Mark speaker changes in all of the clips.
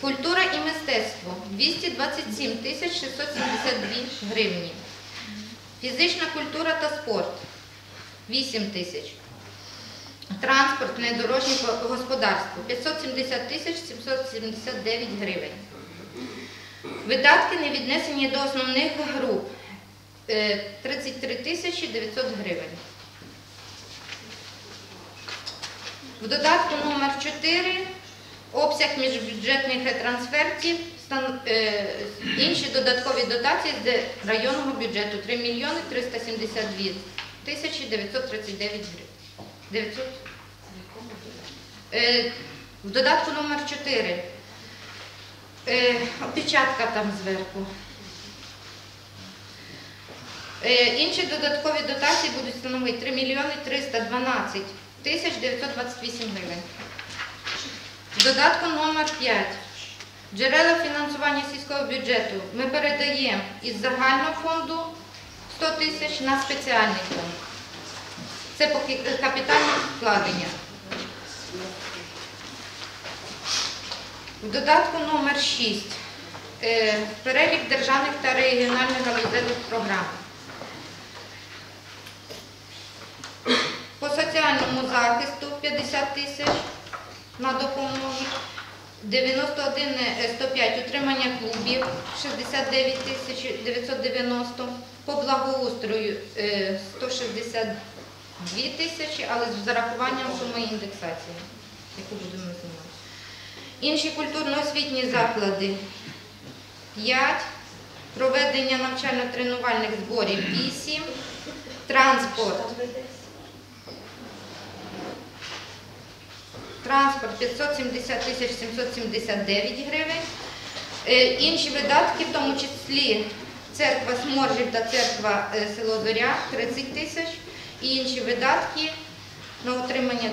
Speaker 1: Культура і мистецтво 227 тисяч 672 гривні. Фізична культура та спорт 8 тисяч. Транспортне дорожнє господарство 570 тисяч 779 гривень. Видатки не віднесені до основних груп е, 33 тисячі 900 гривень. В додатку номер 4 обсяг міжбюджетних трансфертів, е, інші додаткові дотації з районного бюджету 3 мільйони 372 тисячі 939 гривень. 900. Е, В додатку номер 4 е, опечатка там зверху. Інші додаткові дотації будуть становити 3 мільйони 312 тисяч 928 гривень. Додатку номер 5 джерела фінансування сільського бюджету ми передаємо із загального фонду 100 тисяч на спеціальний фонд. Це поки капітальне вкладення. В додатку номер 6 е, перелік державних та регіональних галузевих програм. По соціальному захисту 50 тисяч на допомогу. 91 105 утримання клубів 69 тисяч 990. По благоустрою е, 162 тисячі, але з зарахуванням суми індексації, яку будемо знімати. Інші культурно-освітні заклади 5, проведення навчально-тренувальних зборів 8, транспорт Транспорт 570 тисяч 779 гривень. Е, Інші видатки, в тому числі церква Сморжів та церква е, село Зоря 30 тисяч. І інші видатки на утримання.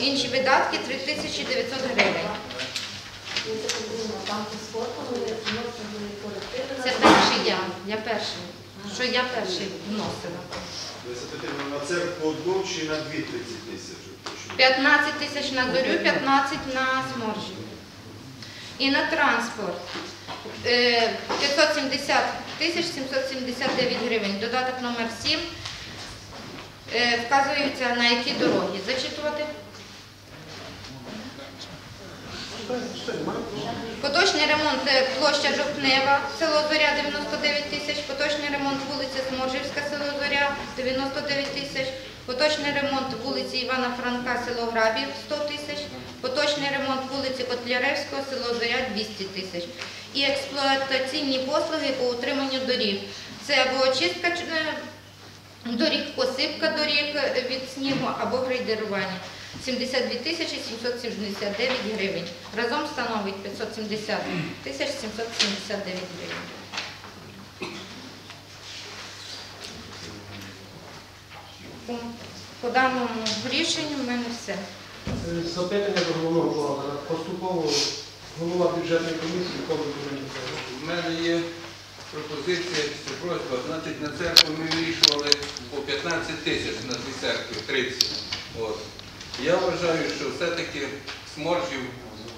Speaker 1: Інші видатки 3900 гривень. Це перший я. Я перший. Що я перший вносила.
Speaker 2: На церкву одну чи на дві 30 тисяч?
Speaker 1: 15 тисяч на зорю, 15 на сморжі. І на транспорт. Е, 570 тисяч 779 гривень. Додаток номер 7. Е, Вказується на які дороги. Зачитувати? Поточний ремонт е, площа Жовтнева, село Зоря 99 тисяч, поточний ремонт вулиця Сморжівська, село Зоря 99 тисяч, поточний ремонт вулиці Івана Франка, село Грабів 100 тисяч, поточний ремонт вулиці Котляревського, село Зоря 200 тисяч. І експлуатаційні послуги по утриманню доріг. Це або очистка е, доріг, посипка доріг е, від снігу або грейдерування. 72 тисячі 779 гривень. Разом становить 570 тисяч 779 гривень. По- даному рішенню в мене все.
Speaker 3: Е, Запитання до головного бухгалтера. Поступово голова бюджетної комісії Дмитро.
Speaker 4: У мене є пропозиція просьба. Значить, на церкву ми вирішували по 15 тисяч на дві церкви, 30. От. Я вважаю, що все-таки сморжів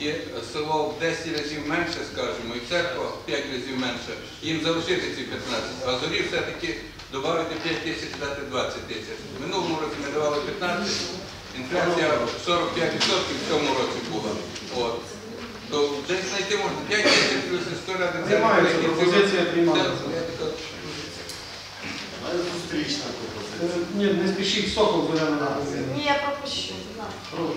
Speaker 4: і село в 10 разів менше, скажімо, і церква в 5 разів менше. Їм залишити ці 15, а зорі все-таки додати 5 тисяч, дати 20 тисяч. В минулому році ми давали 15, інфляція 45% в цьому році була. От. То десь знайти можна 5 тисяч плюс історія до
Speaker 3: Приймається пропозиція, приймається.
Speaker 2: Зустрічна пропозиція.
Speaker 3: Е, Ні, не спішіть сокол зоряна на
Speaker 5: Ні, я пропущу. на.
Speaker 3: Прошу.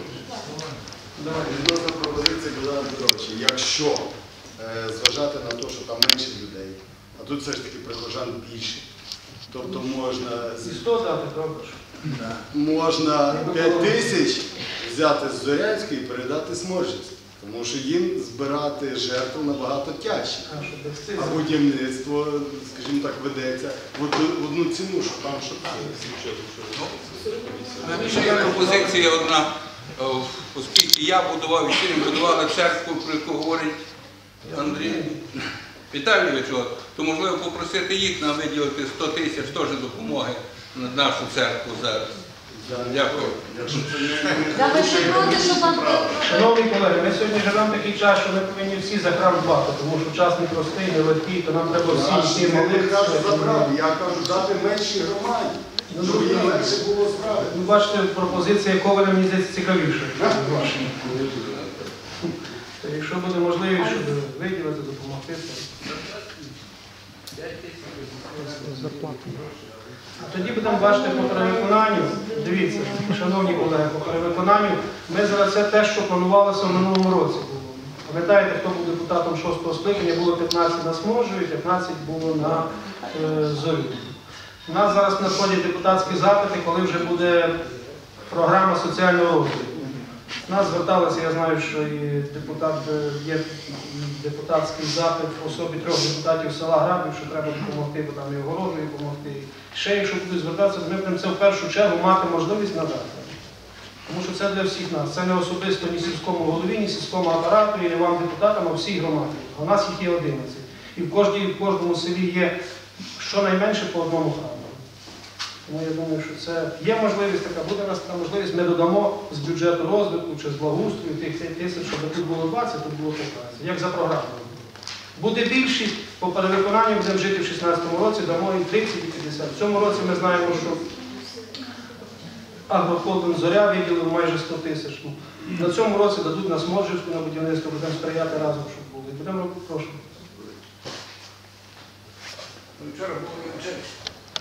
Speaker 3: Давай.
Speaker 2: Відносно пропозиції Богдана Петровича, якщо е, зважати на те, що там менше людей, а тут все ж таки прихожан більше, тобто можна,
Speaker 3: І 100 дати, правда ж?
Speaker 2: можна 5 тисяч взяти з Зорянської і передати Сморжівській. Тому що їм збирати жертву набагато тяжче.
Speaker 3: А,
Speaker 2: будівництво, скажімо так, ведеться в одну, в одну ціну, що там, що там.
Speaker 4: Ще є пропозиція одна, О, оскільки я будував і будували церкву, про яку говорить Андрій Віталійович, от, то можливо попросити їх нам виділити 100 тисяч теж допомоги на нашу церкву зараз. Дякую.
Speaker 2: Не- не
Speaker 5: ви проти.
Speaker 3: Шановні колеги, ми сьогодні живемо такий час, що ми повинні всі за храм дбати, тому що час непростий, нелегкий, то нам треба
Speaker 2: ж не
Speaker 3: молитися.
Speaker 2: я кажу дати меншій громаді,
Speaker 3: Ну,
Speaker 2: щоб їм легше було справити.
Speaker 3: Ну, бачите, пропозиція Коваля мені здається цікавіша. Якщо буде можливість, щоб виділити, допомогти, тоді будемо бачити по перевиконанню. Дивіться, шановні колеги, по перевиконанню ми зараз це те, що планувалося в минулому році. Пам'ятаєте, хто був депутатом шостого скликання, було 15 на Сможу і 15 було на е, Зорю. У нас зараз надходять депутатські запити, коли вже буде програма соціального розвитку. Нас зверталися, я знаю, що і депутат е, є депутатський запит в особі трьох депутатів села Грабів, що треба допомогти, бо там і огорожею допомогти. Ще якщо будуть звертатися, ми будемо це в першу чергу мати можливість надати. Тому що це для всіх нас. Це не особисто ні сільському голові, ні сільському апарату, і не вам депутатам, а всій громаді. У нас їх є 11. І в, кожній, в кожному селі є щонайменше по одному храму. Тому я думаю, що це є можливість така, буде у нас така можливість, ми додамо з бюджету розвитку чи з благоустрою тих тих тисяч, щоб тут було 20, тут було 15, як за програмою. Буде більше, по перевиконанню будемо жити в 2016 році, дамо і 30, і 50. В цьому році ми знаємо, що агрохолдинг зоря виділив майже 100 тисяч. Ну, На цьому році дадуть на Сморжівську на будівництво, будемо сприяти разом, щоб було. І будемо робити, прошу.
Speaker 4: Вчора була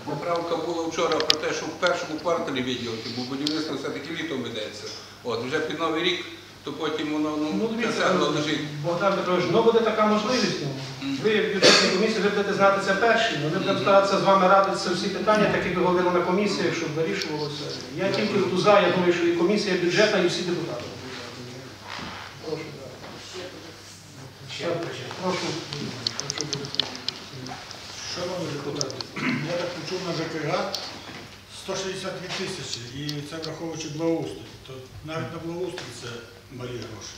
Speaker 4: поправка була вчора про те, що в першому кварталі виділити, бо будівництво все-таки літом ведеться. От, вже під Новий рік, то потім воно
Speaker 3: Ну,
Speaker 4: ну,
Speaker 3: дивіться,
Speaker 4: лежить.
Speaker 3: Богдан Петрович, ну буде така можливість. Ну. Ви, як бюджетні комісії, ви будете знати це перші. Ну, ми будемо старатися з вами радитися всі питання, так як ви говорили на комісіях, щоб вирішувалося. Я тільки в туза, я думаю, що і комісія бюджетна, і всі депутати. Прошу, так. Прошу.
Speaker 6: Шановні депутати, я так почув на ЖКГ 162 тисячі, і це враховуючи благоустрій. То навіть на благоустрій це малі гроші.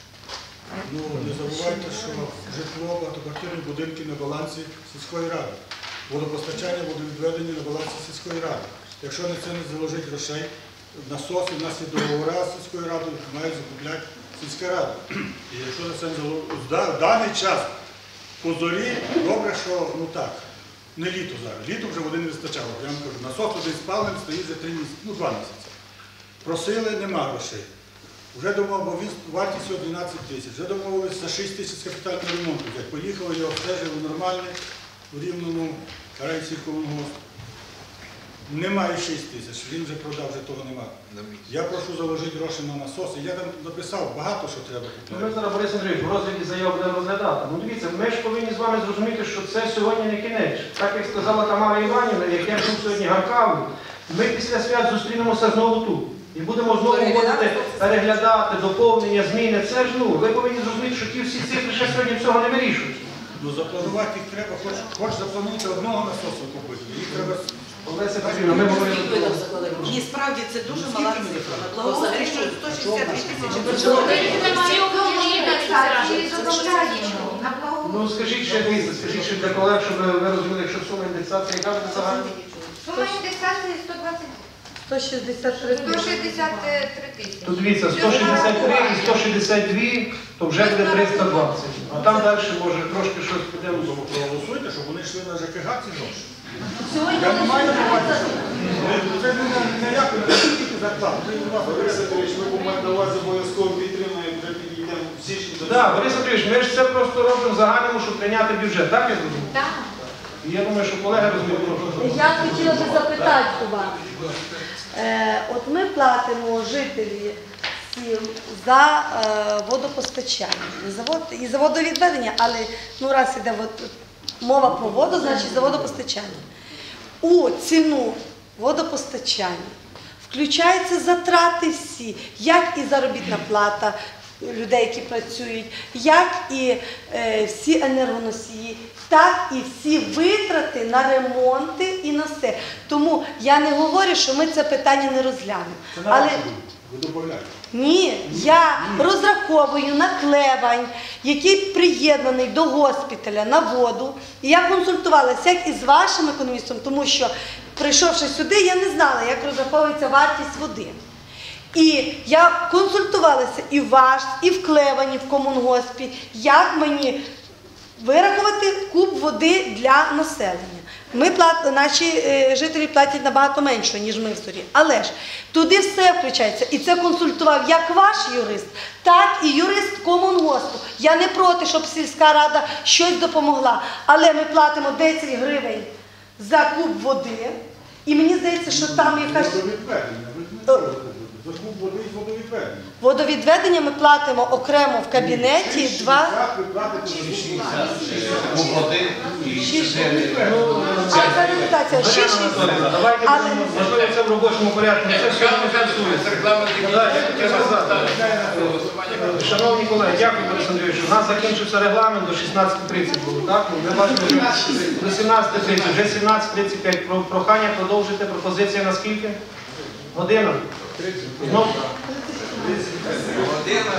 Speaker 6: Ну, не забувайте, що житло, багатоквартирні будинки на балансі сільської ради. Водопостачання буде відведені на балансі сільської ради. Якщо на це не заложить грошей, насоси, в нас є договори з сільською радою, має закупляти сільська рада. І якщо на це не заложить, в даний час по зорі, добре, що ну так. Не літо зараз. Літо вже води не вистачало. Я вам кажу, насос один спалений стоїть за три місяці, ну два місяці. Просили, нема грошей. Вже думав, бо він вартість його 12 тисяч. Вже домовилися за 6 тисяч з капітального ремонту. Поїхали, його обстежили нормальний у рівному райсільському мосту. Немає 6 тисяч, він вже продав, вже того немає. Я прошу заложити гроші на насоси. Я там написав багато, що треба
Speaker 3: Ну,
Speaker 6: купити.
Speaker 3: Ми зараз, Борис Андрійович, в розгляді заяв будемо розглядати. Ну дивіться, ми ж повинні з вами зрозуміти, що це сьогодні не кінець. Так як сказала Тамара Іванівна, як я чув сьогодні Гаркаву, ми після свят зустрінемося знову тут. І будемо знову вводити, переглядати, доповнення, зміни. Це ж ну, ви повинні зрозуміти, що ті всі цифри ще сьогодні всього не вирішують.
Speaker 6: Ну запланувати їх треба, хоч, хоч заплануйте одного насосу купити. Їх треба
Speaker 3: Олеся Петрівна, ми говорили.
Speaker 5: Ні, справді це дуже мала цифра. Благоустрій 162 тисячі.
Speaker 3: Ну скажіть ще скажіть ще для колег, щоб ви розуміли, якщо сума індексації, яка буде загальна?
Speaker 1: Сума індексації 120
Speaker 5: 163
Speaker 1: 163 тисячі.
Speaker 3: То дивіться, 163 і 162, то вже буде 320. А там далі може трошки щось підемо.
Speaker 6: проголосуйте, щоб вони йшли на ЖКГ ці гроші. Я не маю увазі. Це не ніяко не тільки зарплату. Це вас.
Speaker 2: Борис Андрійович, ми маємо на увазі обов'язково підтримуємо, вже підійдемо в січні
Speaker 3: Так, Борис Андрійович, ми ж це просто робимо в загальному, щоб прийняти бюджет, так я розумію?
Speaker 1: Так.
Speaker 3: І я думаю, що колеги розуміють, про що.
Speaker 7: Я хотіла би запитати у вас. Е, от ми платимо жителі сіл за е, водопостачання і за, вод, і за водовідведення, але ну раз іде вод- мова про воду, значить за водопостачання. У ціну водопостачання включаються затрати всі, як і заробітна плата людей, які працюють, як і е, всі енергоносії, так і всі витрати на ремонти і на все. Тому я не говорю, що ми це питання не розглянемо. Але.
Speaker 6: Ви додаєте.
Speaker 7: ні, я розраховую на клевань, який приєднаний до госпіталя на воду. І я консультувалася як із вашим економістом, тому що прийшовши сюди, я не знала, як розраховується вартість води. І я консультувалася і в ваш, і в Клевані, в комунгоспі, як мені вирахувати куб води для населення. Ми плат, наші е, жителі платять набагато менше, ніж ми в зорі. Але ж туди все включається. І це консультував як ваш юрист, так і юрист комунгоспу. Я не проти, щоб сільська рада щось допомогла. Але ми платимо 10 гривень за куб води. І мені здається, що там якась
Speaker 6: За куб води і водовідведення.
Speaker 7: водовідведення ми платимо окремо в кабінеті два.
Speaker 6: 60 ви платите за куб води.
Speaker 7: Шість. А це репутація. Шість. шість.
Speaker 3: Давайте
Speaker 7: Але-
Speaker 3: будемо можливо це в робочому порядку. Це все не стосується. Так, я хотів сказати. Е, Шановні колеги, дякую, Борис Андрійович. У нас закінчився регламент до 16.30 було, так? Ну, Ми бачимо, до 17.30, вже 17.35. Про- Прохання продовжити пропозиція на скільки? Година?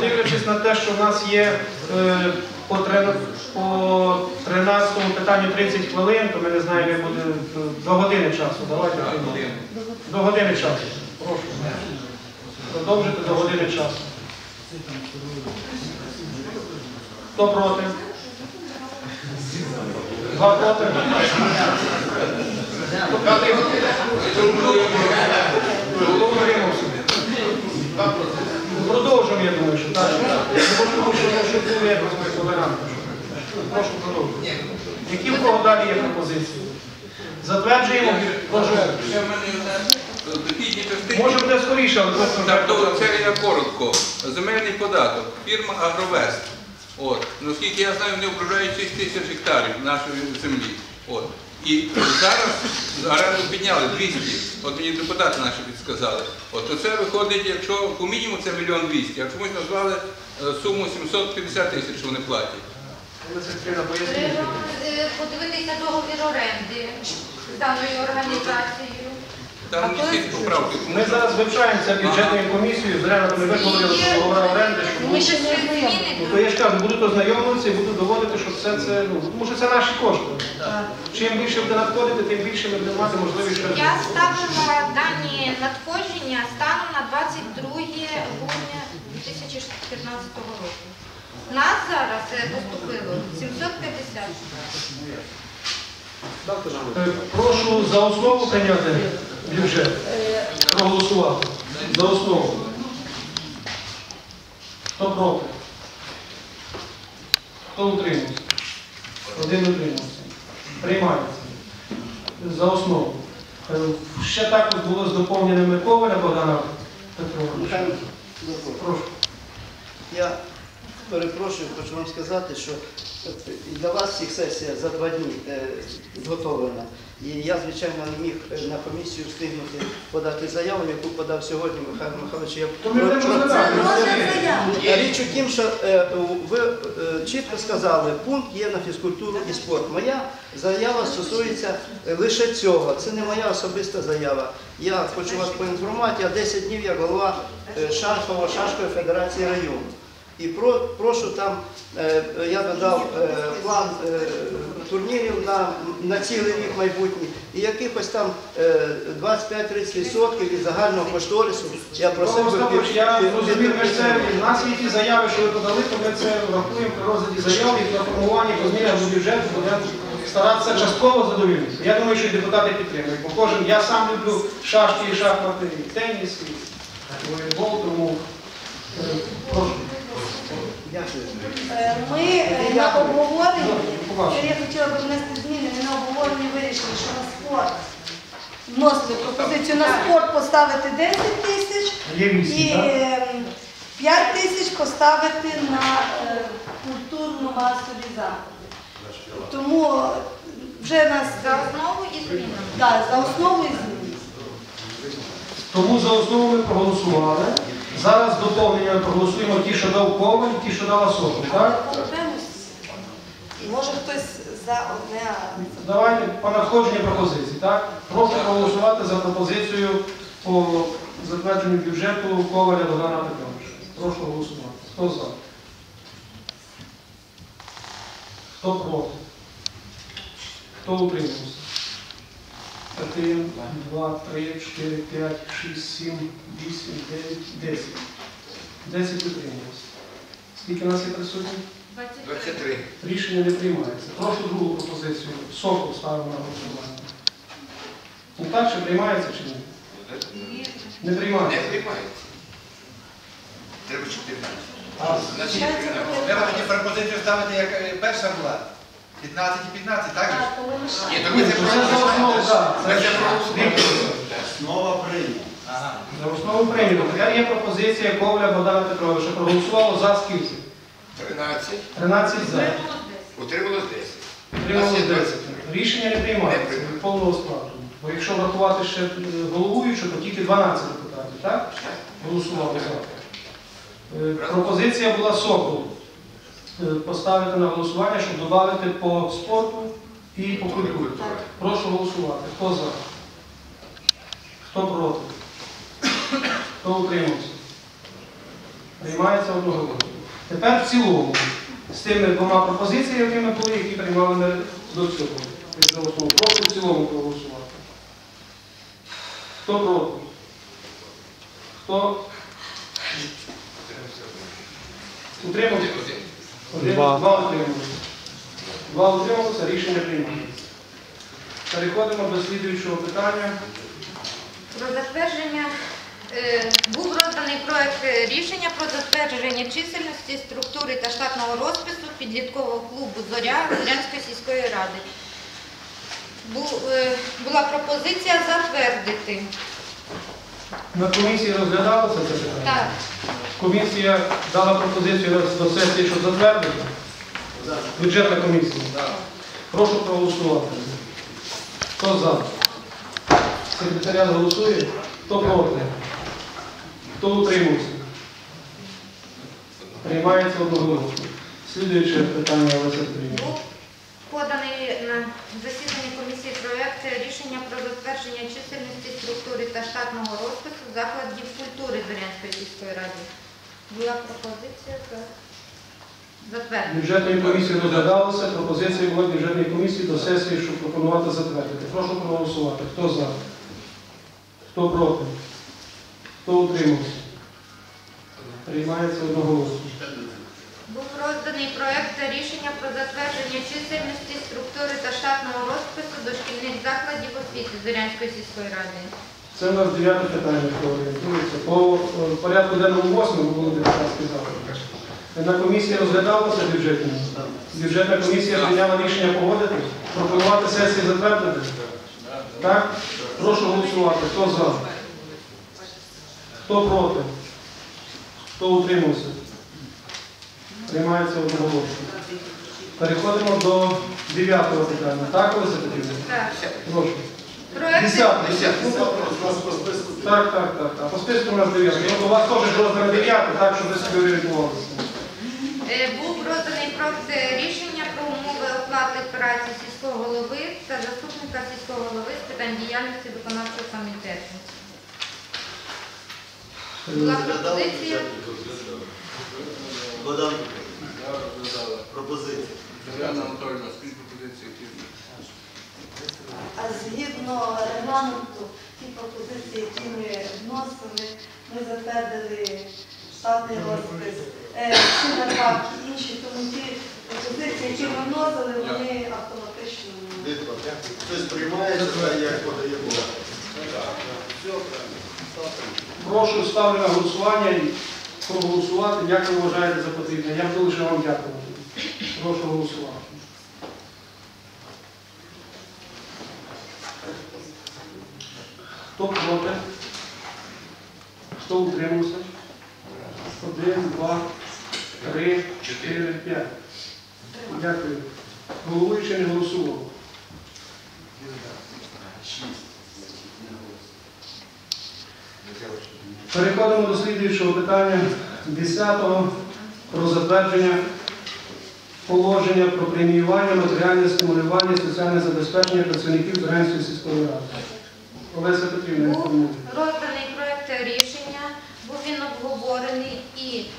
Speaker 3: Дивлячись на те, що в нас є е, по, тре- по 13 питанню 30 хвилин, то ми не знаємо, як буде до години часу. Давайте. До години часу. Прошу. Продовжити до години часу. Хто проти? Два проти? Продовжуємо, я думаю, що так. Якось ми. Прошу продовжувати. Які в кого далі є пропозиції? Затверджуємо? Може буде скоріше, але просто
Speaker 4: Так, то це я коротко. Земельний податок. Фірма Агровест. Наскільки я знаю, вони обробляють 6 тисяч гектарів нашої землі. І зараз оренду підняли 200. От мені депутати наші підсказали. От оце це виходить, якщо по мінімуму це мільйон 200, а чомусь назвали е, суму 750 тисяч, що вони платять.
Speaker 1: Треба е, подивитися договір оренди з даною організацією.
Speaker 4: Там
Speaker 1: А
Speaker 4: не всі
Speaker 1: є-
Speaker 4: поправки.
Speaker 3: Ми зараз вивчаємо це бюджетною комісією, зря ми виходили до договору оренди. щоб
Speaker 7: Ми ще
Speaker 3: Ну, то я ж кажу, будуть ознайомлюватися і буду доводити, що все це, ну, тому що це наші кошти. Чим більше буде надходити, тим більше ми будемо мати можливість.
Speaker 1: Я ставила дані надходження станом на 22 грудня 2015 року. Нас зараз е, поступило 750.
Speaker 3: Е, Прошу за основу прийняти бюджет. Проголосувати. За основу. Хто проти? Хто утримався? Один утримався. Приймається. За основу. Е, Ще також було з доповненими Коваля Богдана Петровича. Прошу.
Speaker 8: Я перепрошую, хочу вам сказати, що е, для вас всіх сесія за два дні е, підготовлена. І я, звичайно, не міг е, на комісію встигнути подати заяву, яку подав сьогодні Михайло Михайлович. Я
Speaker 7: заяви.
Speaker 8: Річ у тім, що е, ви е, чітко сказали, пункт є на фізкультуру і спорт. Моя заява стосується е, лише цього. Це не моя особиста заява. Я хочу вас поінформувати, я 10 днів як голова е, Шашкова Шашкової федерації району. І про, прошу там, е, я додав е, план е, турнірів на, на цілий рік майбутній, і якихось там е, 25-30% від загального кошторису я просив би
Speaker 3: я розумію, ми це, в нас є ті заяви, що ви подали, то ми це врахуємо при розгляді заяв і на формуванні по змінах до бюджету будемо старатися частково задовільнити. Я думаю, що депутати підтримують. Бо кожен, я сам люблю шашки і шахмати, і теніс, і волейбол, тому прошу.
Speaker 7: Е, Ми е, на обговоренні,
Speaker 3: Побачимо.
Speaker 7: я хотіла б внести зміни, ми на обговоренні вирішили, що на спорт вносили пропозицію на спорт поставити 10 тисяч і
Speaker 3: вісім, так?
Speaker 7: ем, 5 тисяч поставити на е, культурну масові заходи. Тому вже нас
Speaker 1: За основу і змінами.
Speaker 7: да, за основу і зміни.
Speaker 3: Тому за основу ми проголосували. Зараз доповнення проголосуємо ті, що дав Коваль, ті, що дала Сокол, так?
Speaker 7: Може хтось за одне,
Speaker 3: Давайте по надходженню пропозицій, так? Прошу проголосувати за пропозицію по затвердженню бюджету Коваля Богдана Петровича. Прошу голосувати. Хто за? Хто проти? Хто утримався? Один, два, три, чотири, п'ять, шість, сім, вісім, дев'ять, десять. Десять утрималось. Скільки нас є присутні?
Speaker 4: 23.
Speaker 3: Рішення не приймається. Прошу другу пропозицію. Сокол ставимо на голосування. Ну так, чи приймається чи ні? Не приймається.
Speaker 4: Не приймається. Треба 14.
Speaker 3: А,
Speaker 9: Треба тоді пропозицію ставити, як е, перша була. 15 і 15, так же? ж?
Speaker 7: Так, ми.
Speaker 4: Ні, то ми це
Speaker 3: так.
Speaker 4: Ми
Speaker 3: Це
Speaker 4: це.
Speaker 2: Основа прийнята.
Speaker 9: Ага.
Speaker 3: За основу прийнято. Тепер є пропозиція Ковля Богдана Петровича. Проголосувало за скільки?
Speaker 4: 13.
Speaker 3: 13 за.
Speaker 4: Утрималось 10.
Speaker 3: Утрималось
Speaker 4: Нас є
Speaker 3: 10. Рішення не приймається
Speaker 4: Не
Speaker 3: від повного складу. Бо якщо врахувати ще е, головуючу, то тільки 12 депутатів, так? Голосували за. Е, Пропозиція була Сокол. Е, Поставити на голосування, щоб додати по спорту і по культурі. Прошу голосувати. Хто за? Хто проти? Хто утримався? Приймається одноголосно. Тепер в цілому з тими двома пропозиціями, якими були, які приймали ми до цього. Прошу в цілому проголосувати. Хто проти? Хто утримався? Один, два утрималися. Два утрималися, рішення приймається. Переходимо до слідуючого питання.
Speaker 1: Про затвердження е, був розданий проект е, рішення про затвердження чисельності, структури та штатного розпису підліткового клубу Зоря Зорянської сільської ради. Бу- е, Була пропозиція затвердити.
Speaker 3: На комісії розглядалося це питання?
Speaker 1: Так,
Speaker 3: Комісія дала пропозицію до сесії, щоб затвердити. Бюджетна комісія. Прошу проголосувати. Хто за? Секретаріат голосує. Хто проти? Хто утримався? Приймається одноголосно. Слідуюче питання Олеся Петрівна.
Speaker 1: поданий на засіданні комісії проект рішення про затвердження чисельності, структури та штатного розпису закладів культури Зорянської сільської ради. Була пропозиція за затвердження.
Speaker 3: Бюджетної комісії розглядалося. Пропозиція була бюджетної комісії до сесії, щоб пропонувати затвердити. Прошу проголосувати. Хто за? Хто проти? Хто утримався? Приймається одноголосно.
Speaker 1: Був розданий проект рішення про затвердження чисельності, структури та штатного розпису дошкільних закладів освіти Зорянської сільської ради.
Speaker 3: Це у нас дев'яте питання, яке орієнтується. По е, порядку денному восьмому було депутатський запит. На комісії розглядалося бюджетні. Бюджетна комісія прийняла рішення погодити, пропонувати сесії затвердити. Так? Прошу голосувати. Хто за? Хто проти? Хто утримався? Приймається одноголосно. Переходимо до дев'ятого питання. Так, Олеся Петрівна?
Speaker 1: Так.
Speaker 3: Прошу.
Speaker 1: Проект
Speaker 3: Десятий.
Speaker 2: У нас по списку
Speaker 3: Так, так, так. А по списку у нас дев'ятий. У вас теж роздано дев'ятий, так, щоб ви собі орієнтувалися.
Speaker 1: Е, Був розданий проект рішення про умови оплати праці сільського голови та заступника сільського голови з питань діяльності виконавчого комітету. Була пропозиція.
Speaker 2: Богдан пропозиція.
Speaker 4: Анатольовна, скільки пропозицій?
Speaker 7: А згідно регламенту, ті пропозиції, які ми вносили, ми затвердили штатний розпис, е, всі інші, тому ті пропозиції, які ми вносили, вони автоматично.
Speaker 2: Хтось приймається, так, як подає Бог.
Speaker 3: Прошу ставлю на голосування і проголосувати, як ви вважаєте за потрібне. Я буду лише вам дякувати. Прошу голосувати. Хто проти? Хто утримався? Один, два, три, чотири, п'ять. Дякую. Головуючий не голосував. Переходимо до слідуючого питання 10-го про затвердження положення про преміювання, матеріальне стимулювання, соціальне забезпечення працівників Зеленської сільської ради. Олеся Петрівна,
Speaker 1: Був розданий проект рішення, був він обговорений і